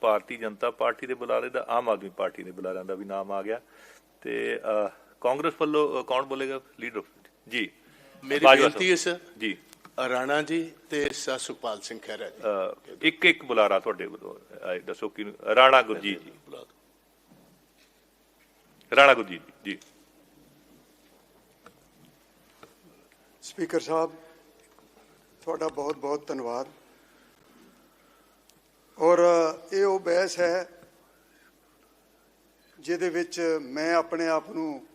Bharatiya Janata party ਦੇ ਬੁਲਾਰੇ ਦਾ Aam Aadmi party ਦੇ ਬੁਲਾਰਿਆਂ ਦਾ ਵੀ ਨਾਮ ਆ ਗਿਆ। ਤੇ ਕਾਂਗਰਸ ਵੱਲੋਂ ਕੌਣ ਬੋਲੇਗਾ? ਲੀਡਰ ਜੀ। ਮੇਰੀ ਬੇਨਤੀ ਹੈ ਸਰ। ਜੀ। ਰਾਣਾ ਜੀ ਤੇ ਸਰ ਸੁਖਪਾਲ ਸਿੰਘ ਖਹਿਰਾ ਜੀ। ਇੱਕ ਇੱਕ ਬੁਲਾਰਾ ਤੁਹਾਡੇ ਵੱਲੋਂ ਦੱਸੋ ਕਿ ਰਾਣਾ ਗੁਰਜੀਤ ਜੀ। ਰਾਣਾ ਗੁਰਜੀਤ ਜੀ ਜੀ। ਸਪੀਕਰ ਸਾਹਿਬ ਤੁਹਾਡਾ ਬਹੁਤ ਬਹੁਤ ਧੰਨਵਾਦ। ਔਰ ਇਹ ਉਹ ਬਹਿਸ ਹੈ ਜਿਹਦੇ ਵਿੱਚ ਮੈਂ ਆਪਣੇ ਆਪ ਨੂੰ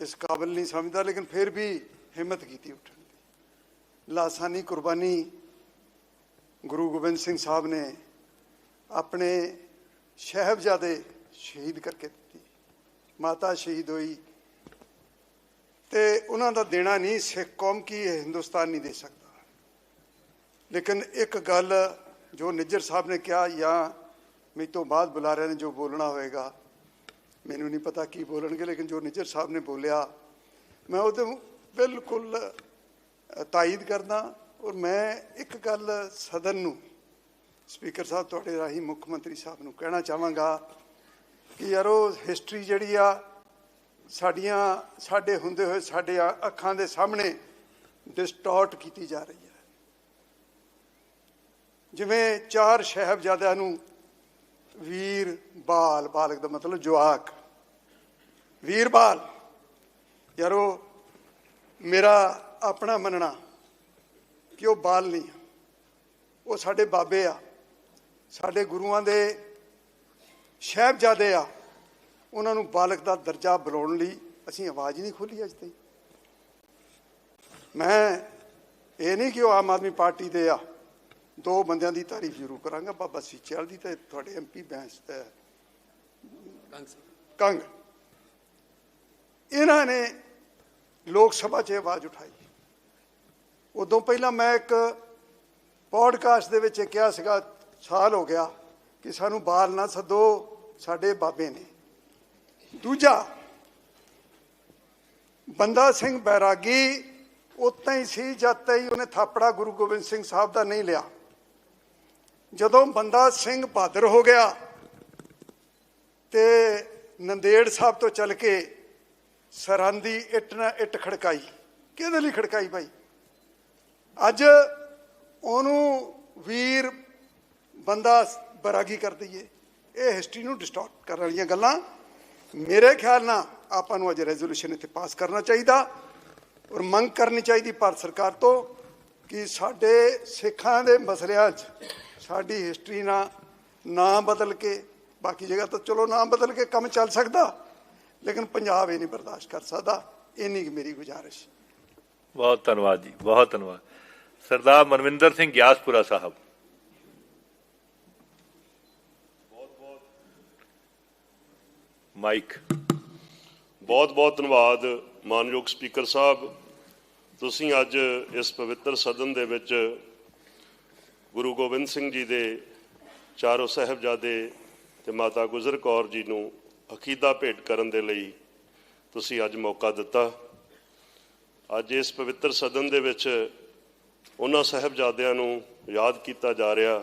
ਇਸ ਕਾਬਲ ਨਹੀਂ ਸਮਝਦਾ, ਲੇਕਿਨ ਫਿਰ ਵੀ ਹਿੰਮਤ ਕੀਤੀ ਉੱਠਣ ਦੀ। ਲਾਸਾਨੀ ਕੁਰਬਾਨੀ ਗੁਰੂ ਗੋਬਿੰਦ ਸਿੰਘ ਸਾਹਿਬ ਨੇ ਆਪਣੇ ਸ਼ਹਿਬਜ਼ਾਦੇ ਸ਼ਹੀਦ ਕਰਕੇ ਦਿੱਤੀ। ਮਾਤਾ ਸ਼ਹੀਦ ਹੋਈ ਤੇ ਉਹਨਾਂ ਦਾ ਦੇਣਾ ਨਹੀਂ, ਸਿੱਖ ਕੌਮ ਕੀ ਇਹ ਹਿੰਦੁਸਤਾਨ ਨਹੀਂ ਦੇ ਸਕਦਾ। ਲੇਕਿਨ ਇੱਕ ਗੱਲ ਜੋ ਨਿੱਜਰ ਸਾਹਿਬ ਨੇ ਕਿਹਾ ਜਾਂ ਮੇਰੇ ਤੋਂ ਬਾਅਦ ਬੁਲਾਰਿਆਂ ਨੇ ਜੋ ਬੋਲਣਾ ਹੋਏਗਾ ਮੈਨੂੰ ਨਹੀਂ ਪਤਾ ਕੀ ਬੋਲਣਗੇ ਲੇਕਿਨ ਜੋ ਨਿੱਜਰ ਸਾਹਿਬ ਨੇ ਬੋਲਿਆ ਮੈਂ ਉਹਦੇ ਬਿਲਕੁਲ ਅ, ਤਾਇਦ ਕਰਦਾ ਔਰ ਮੈਂ ਇੱਕ ਗੱਲ ਸਦਨ ਨੂੰ ਸਪੀਕਰ ਸਾਹਿਬ ਤੁਹਾਡੇ ਰਾਹੀਂ ਮੁੱਖ ਮੰਤਰੀ ਸਾਹਿਬ ਨੂੰ ਕਹਿਣਾ ਚਾਹਾਂਗਾ ਕਿ ਯਾਰੋ ਹਿਸਟਰੀ ਜਿਹੜੀ ਆ ਸਾਡੀਆਂ ਸਾਡੇ ਹੁੰਦੇ ਹੋਏ ਸਾਡੇ ਆ- ਅੱਖਾਂ ਦੇ ਸਾਹਮਣੇ ਡਿਸਟੋਰਟ ਕੀਤੀ ਜਾ ਰਹੀ ਹੈ ਜਿਵੇਂ ਚਾਰ ਸ਼ਹਿਬਜ਼ਾਦਿਆਂ ਨੂੰ ਵੀਰ, ਬਾਲ, ਬਾਲਕ ਦਾ ਮਤਲਬ ਜਵਾਕ। ਵੀਰ, ਬਾਲ, ਯਾਰੋ, ਮੇਰਾ ਆਪਣਾ ਮੰਨਣਾ ਕਿ ਉਹ ਬਾਲ ਨਹੀਂ ਉਹ ਸਾਡੇ ਬਾਬੇ ਆ, ਸਾਡੇ ਗੁਰੂਆਂ ਦੇ ਸ਼ਹਿਬਜ਼ਾਦੇ ਆ। ਉਹਨਾਂ ਨੂੰ ਬਾਲਕ ਦਾ ਦਰਜਾ ਬੁਲਾਉਣ ਲਈ ਅਸੀਂ ਆਵਾਜ਼ ਨਹੀਂ ਖੋਲੀ ਅੱਜ ਤਾਈਂ। ਮੈਂ ਇਹ ਨਹੀਂ ਕਿ ਉਹ ਆਮ ਆਦਮੀ ਪਾਰਟੀ ਦੇ ਆ। ਦੋ ਬੰਦਿਆਂ ਦੀ ਤਾਰੀਫ ਜ਼ਰੂਰ ਕਰਾਂਗਾ ਬਾਬਾ ਸੀਚੇਵਾਲ ਦੀ ਤੇ ਤੁਹਾਡੇ ਐਮਪੀ ਬੈਂਸ ਤੇ। ਕੰਗ ਇਹਨਾਂ ਨੇ ਲੋਕ ਸਭਾ 'ਚ ਆਵਾਜ਼ ਉਠਾਈ। ਉਦੋਂ ਪਹਿਲਾਂ ਮੈਂ ਇੱਕ ਪੋਡਕਾਸਟ ਦੇ ਵਿੱਚ ਕਿਹਾ ਸੀਗਾ ਸਾਲ ਹੋ ਗਿਆ ਕਿ ਸਾਨੂੰ ਬਾਲ ਨਾ ਸੱਦੋ ਸਾਡੇ ਬਾਬੇ ਨੇ। ਦੂਜਾ ਬੰਦਾ ਸਿੰਘ ਬੈਰਾਗੀ ਉਤਾਂ ਹੀ ਸੀ ਜਦ ਤਾਈਂ ਉਹਨੇ ਥਾਪੜਾ ਗੁਰੂ ਗੋਬਿੰਦ ਸਿੰਘ ਸਾਹਿਬ ਦਾ ਨਹੀਂ ਲਿਆ। ਜਦੋਂ ਬੰਦਾ ਸਿੰਘ ਬਹਾਦਰ ਹੋ ਗਿਆ ਤੇ ਨੰਦੇੜ ਸਾਹਿਬ ਤੋਂ ਚੱਲ ਕੇ ਸਰਾਂਦੀ ਇੱਟ ਨਾ ਇੱਟ ਖੜਕਾਈ। ਕਿਹਦੇ ਲਈ ਖੜਕਾਈ ਭਾਈ ਅੱਜ ਉਹਨੂੰ ਵੀਰ ਬੰਦਾ ਬਰਾਗੀ ਕਰ ਦਈਏ। ਇਹ ਹਿਸਟਰੀ ਨੂੰ ਡਿਸਟੋਰਟ ਕਰਨ ਵਾਲੀਆਂ ਗੱਲਾਂ। ਮੇਰੇ ਖਿਆਲ ਨਾਲ ਆਪਾਂ ਨੂੰ ਅੱਜ ਰੈਜ਼ੋਲੂਸ਼ਨ ਇੱਥੇ ਪਾਸ ਕਰਨਾ ਚਾਹੀਦਾ ਔਰ ਮੰਗ ਕਰਨੀ ਚਾਹੀਦੀ ਭਾਰਤ ਸਰਕਾਰ ਤੋਂ ਕਿ ਸਾਡੇ ਸਿੱਖਾਂ ਦੇ ਮਸਲਿਆਂ 'ਚ ਸਾਡੀ ਹਿਸਟਰੀ ਨਾ ਨਾਂ ਬਦਲ ਕੇ ਬਾਕੀ ਜਗ੍ਹਾ ਤਾਂ ਚਲੋ ਨਾਂ ਬਦਲ ਕੇ ਕੰਮ ਚੱਲ ਸਕਦਾ ਲੇਕਿਨ ਪੰਜਾਬ ਇਹ ਨਹੀਂ ਬਰਦਾਸ਼ਤ ਕਰ ਸਕਦਾ ਇੰਨੀ ਮੇਰੀ ਗੁਜ਼ਾਰਿਸ਼। ਬਹੁਤ ਧੰਨਵਾਦ ਜੀ ਬਹੁਤ ਧੰਨਵਾਦ। ਸਰਦਾਰ ਮਨਵਿੰਦਰ ਸਿੰਘ ਗਿਆਸਪੁਰਾ ਸਾਹਿਬ। ਮਾਈਕ। ਬਹੁਤ ਬਹੁਤ ਧੰਨਵਾਦ ਮਾਨਯੋਗ ਸਪੀਕਰ ਸਾਹਿਬ। ਤੁਸੀਂ ਅੱਜ ਇਸ ਪਵਿੱਤਰ ਸਦਨ ਦੇ ਵਿੱਚ ਗੁਰੂ ਗੋਬਿੰਦ ਸਿੰਘ ਜੀ ਦੇ ਚਾਰੋਂ ਸਾਹਿਬਜ਼ਾਦੇ ਤੇ ਮਾਤਾ ਗੁਜਰ ਕੌਰ ਜੀ ਨੂੰ ਅਕੀਦਾ ਭੇਟ ਕਰਨ ਦੇ ਲਈ ਤੁਸੀਂ ਅੱਜ ਮੌਕਾ ਦਿੱਤਾ। ਅੱਜ ਇਸ ਪਵਿੱਤਰ ਸਦਨ ਦੇ ਵਿੱਚ ਉਹਨਾਂ ਸਾਹਿਬਜ਼ਾਦਿਆਂ ਨੂੰ ਯਾਦ ਕੀਤਾ ਜਾ ਰਿਹਾ,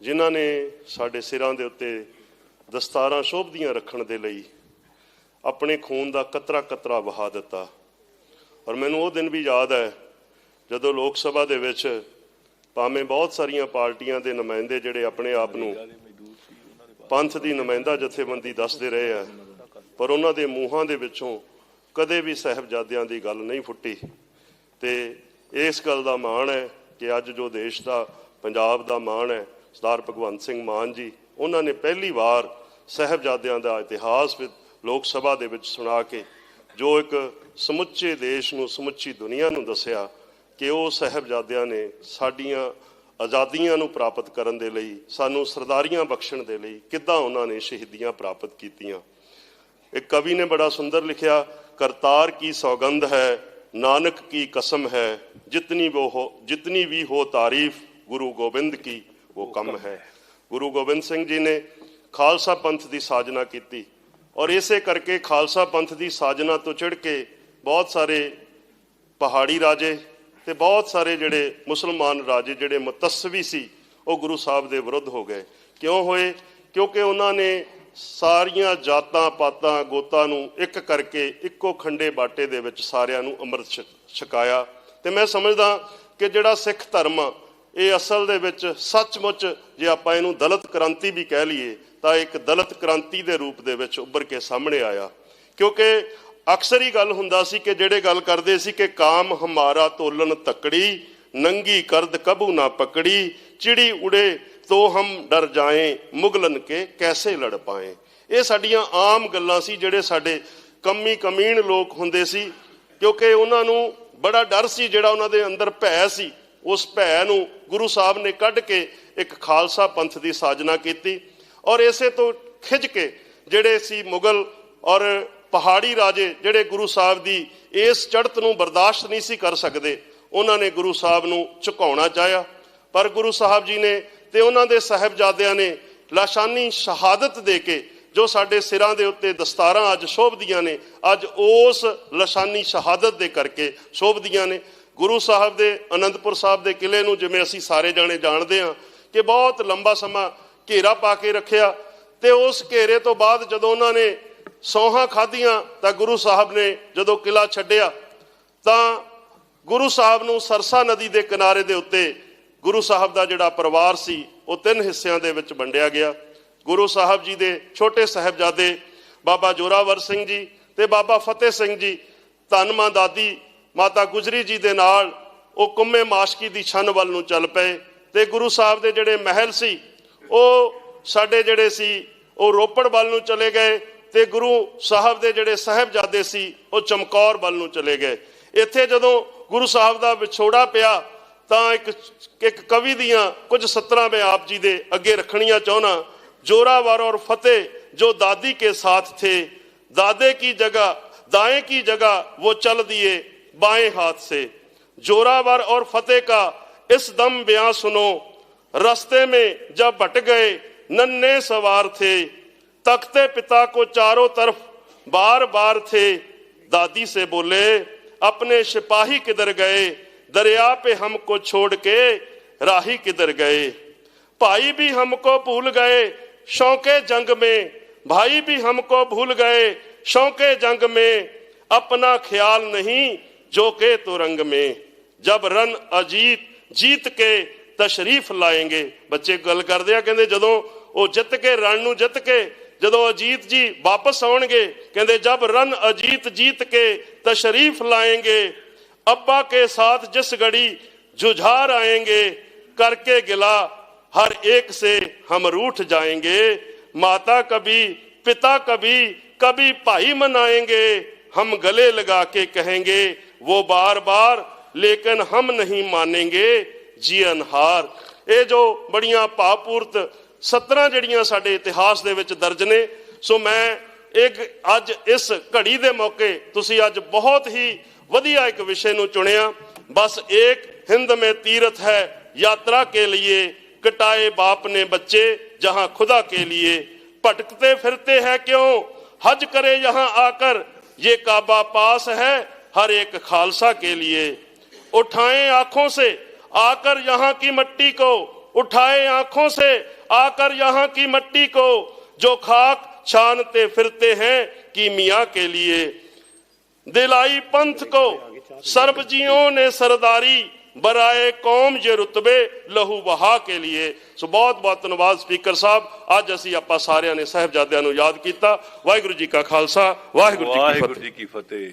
ਜਿਨ੍ਹਾਂ ਨੇ ਸਾਡੇ ਸਿਰਾਂ ਦੇ ਉੱਤੇ ਦਸਤਾਰਾਂ ਸ਼ੋਭਦੀਆਂ ਰੱਖਣ ਦੇ ਲਈ ਆਪਣੇ ਖੂਨ ਦਾ ਕਤਰਾ ਕਤਰਾ ਵਹਾ ਦਿੱਤਾ। ਔਰ ਮੈਨੂੰ ਉਹ ਦਿਨ ਵੀ ਯਾਦ ਹੈ ਜਦੋਂ ਲੋਕ ਸਭਾ ਦੇ ਵਿੱਚ ਭਾਵੇਂ ਬਹੁਤ ਸਾਰੀਆਂ ਪਾਰਟੀਆਂ ਦੇ ਨੁਮਾਇੰਦੇ ਜਿਹੜੇ ਆਪਣੇ ਆਪ ਨੂੰ ਪੰਥ ਦੀ ਨੁਮਾਇੰਦਾ ਜਥੇਬੰਦੀ ਦੱਸਦੇ ਰਹੇ ਆ, ਪਰ ਉਹਨਾਂ ਦੇ ਮੂੰਹਾਂ ਦੇ ਵਿੱਚੋਂ ਕਦੇ ਵੀ ਸਹਿਬਜ਼ਾਦਿਆਂ ਦੀ ਗੱਲ ਨਹੀਂ ਫੁੱਟੀ। ਤੇ ਇਸ ਗੱਲ ਦਾ ਮਾਣ ਹੈ ਕਿ ਅੱਜ ਜੋ ਦੇਸ਼ ਦਾ, ਪੰਜਾਬ ਦਾ ਮਾਣ ਹੈ, ਸਰਦਾਰ ਭਗਵੰਤ ਸਿੰਘ ਮਾਨ ਜੀ, ਉਹਨਾਂ ਨੇ ਪਹਿਲੀ ਵਾਰ ਸਹਿਬਜ਼ਾਦਿਆਂ ਦਾ ਇਤਿਹਾਸ ਵਿੱਚ ਲੋਕ ਸਭਾ ਦੇ ਵਿੱਚ ਸੁਣਾ ਕੇ ਜੋ ਇੱਕ ਸਮੁੱਚੇ ਦੇਸ਼ ਨੂੰ, ਸਮੁੱਚੀ ਦੁਨੀਆ ਨੂੰ ਦੱਸਿਆ ਕਿ ਉਹ ਸਹਿਬਜ਼ਾਦਿਆਂ ਨੇ ਸਾਡੀਆਂ ਆਜ਼ਾਦੀਆਂ ਨੂੰ ਪ੍ਰਾਪਤ ਕਰਨ ਦੇ ਲਈ ਸਾਨੂੰ ਸਰਦਾਰੀਆਂ ਬਖਸ਼ਣ ਦੇ ਲਈ ਕਿੱਦਾਂ ਉਹਨਾਂ ਨੇ ਸ਼ਹੀਦੀਆਂ ਪ੍ਰਾਪਤ ਕੀਤੀਆਂ। ਇੱਕ ਕਵੀ ਨੇ ਬੜਾ ਸੁੰਦਰ ਲਿਖਿਆ ਕਰਤਾਰ ਕੀ ਸੌਗੰਧ ਹੈ ਨਾਨਕ ਕੀ ਕਸਮ ਹੈ ਜਿਤਨੀ ਉਹ ਜਿਤਨੀ ਵੀ ਹੋ ਤਾਰੀਫ ਗੁਰੂ ਗੋਬਿੰਦ ਕੀ ਉਹ ਕਮ ਹੈ। ਗੁਰੂ ਗੋਬਿੰਦ ਸਿੰਘ ਜੀ ਨੇ ਖਾਲਸਾ ਪੰਥ ਦੀ ਸਾਜਨਾ ਕੀਤੀ ਔਰ ਇਸੇ ਕਰਕੇ ਖਾਲਸਾ ਪੰਥ ਦੀ ਸਾਜਨਾ ਤੋਂ ਚੜ ਕੇ ਬਹੁਤ ਸਾਰੇ ਪਹਾੜੀ ਰਾਜੇ ਤੇ ਬਹੁਤ ਸਾਰੇ ਜਿਹੜੇ ਮੁਸਲਮਾਨ ਰਾਜੇ ਜਿਹੜੇ ਮੁਤੱਸਵੀ ਸੀ, ਉਹ ਗੁਰੂ ਸਾਹਿਬ ਦੇ ਵਿਰੁੱਧ ਹੋ ਗਏ। ਕਿਉਂ ਹੋਏ? ਕਿਉਂਕਿ ਉਹਨਾਂ ਨੇ ਸਾਰੀਆਂ ਜਾਤਾਂ, ਪਾਤਾਂ, ਗੋਤਾਂ ਨੂੰ ਇੱਕ ਕਰਕੇ ਇੱਕੋ ਖੰਡੇ ਬਾਟੇ ਦੇ ਵਿੱਚ ਸਾਰਿਆਂ ਨੂੰ ਅੰਮ੍ਰਿਤ ਛਕ- ਛਕਾਇਆ। ਤੇ ਮੈਂ ਸਮਝਦਾ ਕਿ ਜਿਹੜਾ ਸਿੱਖ ਧਰਮ ਆ, ਇਹ ਅਸਲ ਦੇ ਵਿੱਚ ਸੱਚਮੁੱਚ ਜੇ ਆਪਾਂ ਇਹਨੂੰ ਦਲਿਤ ਕ੍ਰਾਂਤੀ ਵੀ ਕਹਿ ਲਈਏ, ਤਾਂ ਇੱਕ ਦਲਿਤ ਕ੍ਰਾਂਤੀ ਦੇ ਰੂਪ ਦੇ ਵਿੱਚ ਉੱਭਰ ਕੇ ਸਾਹਮਣੇ ਆਇਆ। ਕਿਉਂਕਿ ਅਕਸਰ ਹੀ ਗੱਲ ਹੁੰਦਾ ਸੀ ਕਿ ਜਿਹੜੇ ਗੱਲ ਕਰਦੇ ਸੀ ਕਿ ਕਾਮ ਹਮਾਰਾ ਤੋਲਨ ਤਕੜੀ, ਨੰਗੀ ਕਰਦ ਕਬੂ ਨਾ ਪਕੜੀ, ਚਿੜੀ ਉੜੇ ਤੋ ਹਮ ਡਰ ਜਾਏ, ਮੁਗਲਨ ਕੇ ਕੈਸੇ ਲੜ ਪਾਏ। ਇਹ ਸਾਡੀਆਂ ਆਮ ਗੱਲਾਂ ਸੀ ਜਿਹੜੇ ਸਾਡੇ ਕੰਮੀ ਕਮੀਣ ਲੋਕ ਹੁੰਦੇ ਸੀ, ਕਿਉਂਕਿ ਉਹਨਾਂ ਨੂੰ ਬੜਾ ਡਰ ਸੀ ਜਿਹੜਾ ਉਹਨਾਂ ਦੇ ਅੰਦਰ ਭੈ ਸੀ। ਉਸ ਭੈ ਨੂੰ ਗੁਰੂ ਸਾਹਿਬ ਨੇ ਕੱਢ ਕੇ ਇੱਕ ਖਾਲਸਾ ਪੰਥ ਦੀ ਸਾਜਨਾ ਕੀਤੀ ਔਰ ਇਸੇ ਤੋਂ ਖਿੱਚ ਕੇ ਜਿਹੜੇ ਸੀ ਮੁਗਲ ਔਰ ਪਹਾੜੀ ਰਾਜੇ ਜਿਹੜੇ ਗੁਰੂ ਸਾਹਿਬ ਦੀ ਇਸ ਚੜ੍ਹਤ ਨੂੰ ਬਰਦਾਸ਼ਤ ਨਹੀਂ ਸੀ ਕਰ ਸਕਦੇ, ਉਹਨਾਂ ਨੇ ਗੁਰੂ ਸਾਹਿਬ ਨੂੰ ਝੁਕਾਉਣਾ ਚਾਹਿਆ। ਪਰ ਗੁਰੂ ਸਾਹਿਬ ਜੀ ਨੇ ਤੇ ਉਹਨਾਂ ਦੇ ਸਾਹਿਬਜ਼ਾਦਿਆਂ ਨੇ ਲਾਸ਼ਾਨੀ ਸ਼ਹਾਦਤ ਦੇ ਕੇ ਜੋ ਸਾਡੇ ਸਿਰਾਂ ਦੇ ਉੱਤੇ ਦਸਤਾਰਾਂ ਅੱਜ ਸ਼ੋਭਦੀਆਂ ਨੇ, ਅੱਜ ਉਸ ਲਾਸ਼ਾਨੀ ਸ਼ਹਾਦਤ ਦੇ ਕਰਕੇ ਸ਼ੋਭਦੀਆਂ ਨੇ। ਗੁਰੂ ਸਾਹਿਬ ਦੇ ਅਨੰਦਪੁਰ ਸਾਹਿਬ ਦੇ ਕਿਲੇ ਨੂੰ ਜਿਵੇਂ ਅਸੀਂ ਸਾਰੇ ਜਾਣੇ ਜਾਣਦੇ ਹਾਂ ਕਿ ਬਹੁਤ ਲੰਬਾ ਸਮਾਂ ਘੇਰਾ ਪਾ ਕੇ ਰੱਖਿਆ ਤੇ ਉਸ ਘੇਰੇ ਤੋਂ ਬਾਅਦ ਜਦੋਂ ਉਹਨਾਂ ਨੇ ਸੌਹਾਂ ਖਾਧੀਆਂ ਤਾਂ ਗੁਰੂ ਸਾਹਿਬ ਨੇ ਜਦੋਂ ਕਿਲਾ ਛੱਡਿਆ, ਤਾਂ ਗੁਰੂ ਸਾਹਿਬ ਨੂੰ ਸਰਸਾ ਨਦੀ ਦੇ ਕਿਨਾਰੇ ਦੇ ਉੱਤੇ ਗੁਰੂ ਸਾਹਿਬ ਦਾ ਜਿਹੜਾ ਪਰਿਵਾਰ ਸੀ, ਉਹ ਤਿੰਨ ਹਿੱਸਿਆਂ ਦੇ ਵਿੱਚ ਵੰਡਿਆ ਗਿਆ। ਗੁਰੂ ਸਾਹਿਬ ਜੀ ਦੇ ਛੋਟੇ ਸਾਹਿਬਜ਼ਾਦੇ ਬਾਬਾ ਜੋਰਾਵਰ ਸਿੰਘ ਜੀ ਤੇ ਬਾਬਾ ਫਤਿਹ ਸਿੰਘ ਜੀ ਧਨਮਾਂ ਦਾਦੀ ਮਾਤਾ ਗੁਜਰੀ ਜੀ ਦੇ ਨਾਲ ਉਹ ਕੁੰਮੇ ਮਾਸ਼ਕੀ ਦੀ ਛੰਨ ਵੱਲ ਨੂੰ ਚੱਲ ਪਏ ਤੇ ਗੁਰੂ ਸਾਹਿਬ ਦੇ ਜਿਹੜੇ ਮਹਿਲ ਸੀ, ਉਹ ਸਾਡੇ ਜਿਹੜੇ ਸੀ, ਉਹ ਰੋਪੜ ਵੱਲ ਨੂੰ ਚਲੇ ਗਏ। ਤੇ ਗੁਰੂ ਸਾਹਿਬ ਦੇ ਜਿਹੜੇ ਸਾਹਿਬਜ਼ਾਦੇ ਸੀ ਉਹ ਚਮਕੌਰ ਵੱਲ ਨੂੰ ਚਲੇ ਗਏ ਇੱਥੇ ਜਦੋਂ ਗੁਰੂ ਸਾਹਿਬ ਦਾ ਵਿਛੋੜਾ ਪਿਆ ਤਾਂ ਇੱਕ ਇੱਕ ਕਵੀ ਦੀਆਂ ਕੁਝ ਸਤਰਾਂ ਮੈਂ ਆਪ ਜੀ ਦੇ ਅੱਗੇ ਰੱਖਣੀਆਂ ਚਾਹਣਾ जोरावर और फतेह जो दादी के साथ थे दादे की जगह दाएं की जगह वो चल दिए बाएं हाथ से जोरावर और फतेह का इस दम बयां सुनो रास्ते में जब भट गए नन्हे सवार थे तख्ते पिता को चारों तरफ बार बार थे दादी से बोले अपने सिपाही किधर गए दरिया पे हमको छोड़ के राही किधर गए भाई भी हमको भूल गए शौके जंग में भाई भी हमको भूल गए शौके जंग में अपना ख्याल नहीं जो के तो रंग में जब ਰਨ ਅਜੀਤ ਜੀਤ ਕੇ ਤਸ਼ਰੀਫ ਲਾਏਂਗੇ ਬੱਚੇ ਗੱਲ ਕਰਦੇ ਆ ਕਹਿੰਦੇ ਜਦੋਂ ਉਹ ਜਿੱਤ ਕੇ ਰਣ ਨੂੰ ਜਿੱਤ ਕੇ ਜਦੋਂ ਅਜੀਤ ਜੀ ਵਾਪਸ ਆਉਣਗੇ ਕਹਿੰਦੇ ਜਬ ਰਨ ਅਜੀਤ ਜੀਤ ਕੇ ਤਸ਼ਰੀਫ ਲਾਏਂਗੇ अब्बा के साथ जिस घड़ी जुझार आएंगे करके गिला हर एक से हम रूठ जाएंगे माता कभी पिता कभी कभी भाई मनाएंगे हम गले लगा के कहेंगे वो बार बार लेकिन हम नहीं मानेंगे ਜੀ ਅਨਹਾਰ ਇਹ ਜੋ ਬੜੀਆਂ ਭਾਵਪੂਰਤ 17 ਜਿਹੜੀਆਂ ਸਾਡੇ ਇਤਿਹਾਸ ਦੇ ਵਿੱਚ ਦਰਜ ਨੇ ਸੋ ਮੈਂ ਇੱਕ ਅੱਜ ਇਸ ਘੜੀ ਦੇ ਮੌਕੇ ਤੁਸੀਂ ਅੱਜ ਬਹੁਤ ਹੀ ਵਧੀਆ ਇੱਕ ਵਿਸ਼ੇ ਨੂੰ ਚੁਣਿਆ ਬਸ ਇੱਕ ਹਿੰਦ ਮੇ ਤੀਰਥ ਹੈ यात्रा के लिए कटाए बाप ने बच्चे जहां खुदा के लिए भटकते फिरते हैं क्यों हज करे यहां आकर ये काबा पास है हर एक खालसा के लिए उठाएं आंखों से आकर यहाँ की मिट्टी को اٹھائے آنکھوں سے آ کر یہاں کی مٹی کو جو خاک چھانتے پھرتے ہیں کیمیا کے لیے۔ دلائی پنتھ کو سربجیوں نے سرداری برائے قوم یہ رتبے لہو بہا کے لیے۔ سو بہت بہت ਧੰਨਵਾਦ ਸਪੀਕਰ ਸਾਹਿਬ ਅੱਜ ਅਸੀਂ ਆਪਾਂ ਸਾਰਿਆਂ ਨੇ ਸਹਿਬਜ਼ਾਦਿਆਂ ਨੂੰ ਯਾਦ ਕੀਤਾ ਵਾਹਿਗੁਰੂ ਜੀ ਕਾ ਖਾਲਸਾ ਵਾਹਿਗੁਰੂ ਜੀ ਕੀ ਫਤਿਹ